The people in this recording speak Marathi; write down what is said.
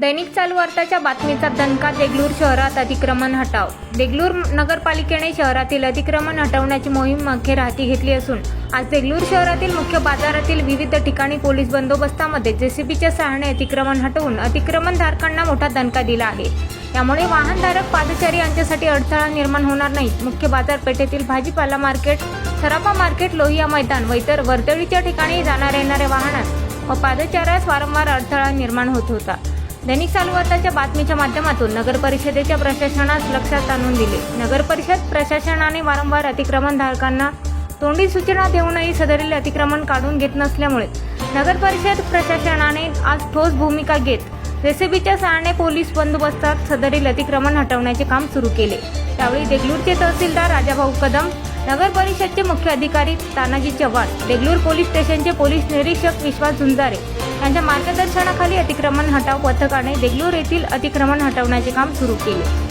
दैनिक चालू अर्थाच्या बातमीचा दणका देगलूर शहरात अतिक्रमण हटाव. देगलूर नगरपालिकेने शहरातील अतिक्रमण हटवण्याची मोहीम अखेर हाती घेतली असून आज देगलूर शहरातील मुख्य बाजारातील विविध ठिकाणी पोलीस बंदोबस्तामध्ये जेसीबीच्या सहाय्याने अतिक्रमण हटवून अतिक्रमणधारकांना मोठा दणका दिला आहे. यामुळे वाहनधारक पादचारी यांच्यासाठी अडथळा निर्माण होणार नाही मुख्य बाजारपेठेतील भाजीपाला मार्केट सराफा मार्केट लोहिया मैदान व इतर वर्दळीच्या ठिकाणी जाणाऱ्या येणाऱ्या वाहनात व पादचाऱ्यास वारंवार अडथळा निर्माण होत होता. दैनिक चालू बातमीच्या माध्यमातून नगर परिषदेच्या प्रशासनास लक्षात आणून दिले. नगर परिषद प्रशासनाने वारंवार अतिक्रमणधारकांना तोंडी सूचना देऊनही सदरील अतिक्रमण काढून घेत नसल्यामुळे नगर परिषद प्रशासनाने आज ठोस भूमिका घेत जेसीबीच्या सहाणे पोलीस बंदोबस्तात सदरील अतिक्रमण हटवण्याचे काम सुरू केले. त्यावेळी देगलूरचे तहसीलदार राजाभाऊ कदम नगर परिषदचे मुख्य अधिकारी तानाजी चव्हाण देगलूर पोलीस स्टेशनचे पोलीस निरीक्षक विश्वास झुंजारे यांच्या मार्गदर्शनाखाली अतिक्रमण हटाव पथकाने देगलूर येथील अतिक्रमण हटवण्याचे काम सुरू केले.